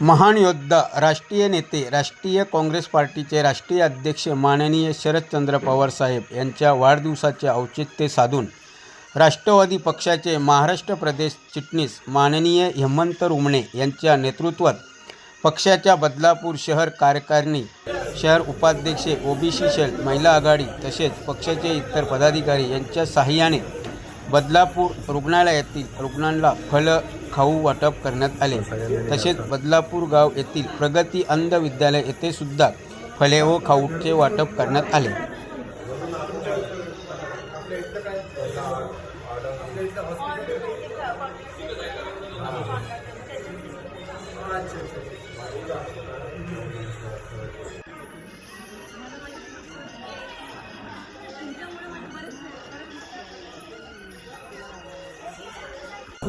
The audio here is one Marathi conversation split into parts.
महान योद्धा राष्ट्रीय नेते राष्ट्रीय काँग्रेस पार्टीचे राष्ट्रीय अध्यक्ष माननीय शरदचंद्र पवारसाहेब यांच्या वाढदिवसाचे औचित्य साधून राष्ट्रवादी पक्षाचे महाराष्ट्र प्रदेश चिटणीस माननीय हेमंत रुमणे यांच्या नेतृत्वात पक्षाच्या बदलापूर शहर कार्यकारिणी शहर उपाध्यक्ष ओबीसी शेल महिला आघाडी तसेच पक्षाचे इतर पदाधिकारी यांच्या साह्याने बदलापूर रुग्णालयातील रुग्णांना फळ खाऊ वाटप करण्यात आले. तसेच बदलापूर गाव येथील प्रगती अंध विद्यालय येथे सुद्धा फळे व खाऊचे वाटप करण्यात आले.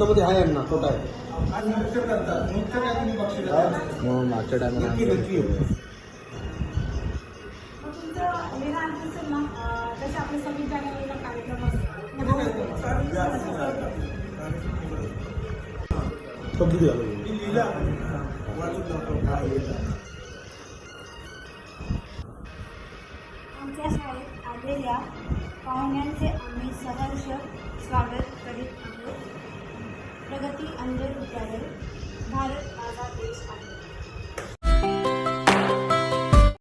मध्ये आहे अण्णा छोटा आहे मग मागच्या टायमाला आमच्या शाळेत आलेल्या पाहुण्यांचे आम्ही सहर्ष स्वागत करीत भारत माझा देश आहे.